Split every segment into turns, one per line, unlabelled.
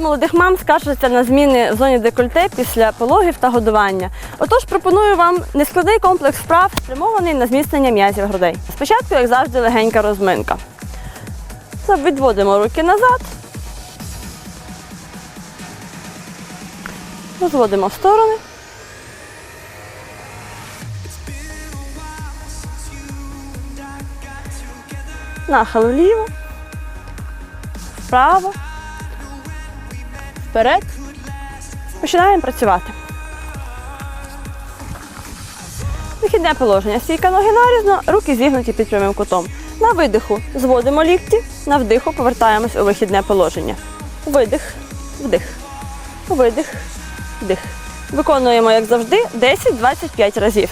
Багато молодих мам скаржаться на зміни в зоні декольте після пологів та годування. Отож, пропоную вам нескладний комплекс вправ, спрямований на зміцнення м'язів грудей. Спочатку, як завжди, легенька розминка. Відводимо руки назад. Розводимо в сторони. Нахил вліво. Вправо. Вперед. Починаємо працювати. Вихідне положення. Стійка ноги нарізно, руки зігнуті під прямим кутом. На видиху зводимо лікті, на вдиху повертаємось у вихідне положення. Видих, вдих, видих, вдих. Виконуємо, як завжди, 10-25 разів.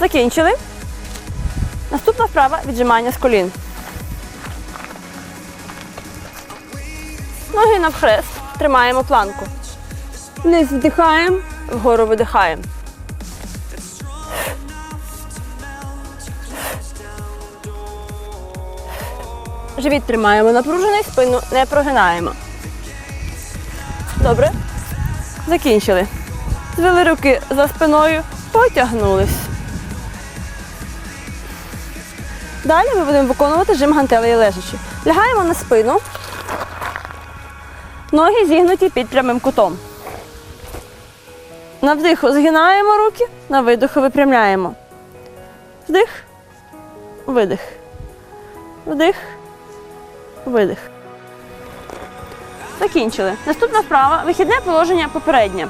Закінчили. Наступна вправа віджимання з колін. Ноги навхрест. Тримаємо планку. Вниз вдихаємо, вгору видихаємо. Живіт тримаємо напружений, спину не прогинаємо. Добре. Закінчили. Звели руки за спиною, потягнулись. Далі ми будемо виконувати жим гантелей лежачи. Лягаємо на спину. Ноги зігнуті під прямим кутом. На вдиху згинаємо руки, на видиху випрямляємо. Вдих, видих. Вдих, видих. Закінчили. Наступна вправа вихідне положення попереднє.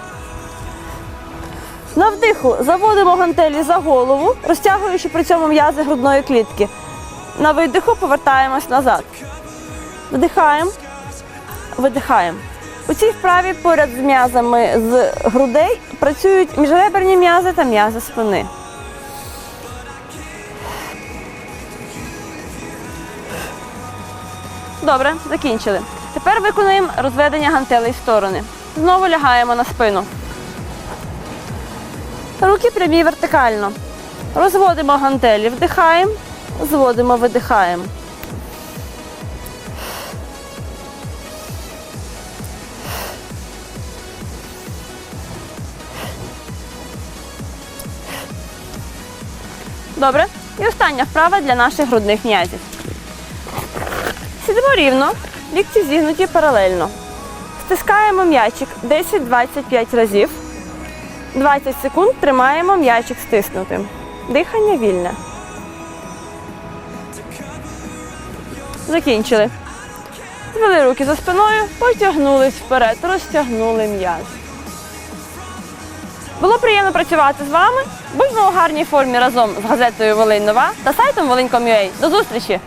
На вдиху заводимо гантелі за голову, розтягуючи при цьому м'язи грудної клітки. На видиху повертаємось назад. Вдихаємо, видихаємо. У цій вправі поряд з м'язами з грудей працюють міжреберні м'язи та м'язи спини. Добре, закінчили. Тепер виконуємо розведення гантелей в сторони. Знову лягаємо на спину. Руки прямі вертикально. Розводимо гантелі, вдихаємо, зводимо, видихаємо. Добре. І остання вправа для наших грудних м'язів. Сидимо рівно, лікті зігнуті паралельно. Стискаємо м'ячик 10-25 разів. 20 секунд тримаємо м'ячик стиснутим. Дихання вільне. Закінчили. Звели руки за спиною, потягнулись вперед, розтягнули м'яз. Було приємно працювати з вами. Будьмо у гарній формі разом з газетою Волинь Нова та сайтом Волинь.com.ua. До зустрічі!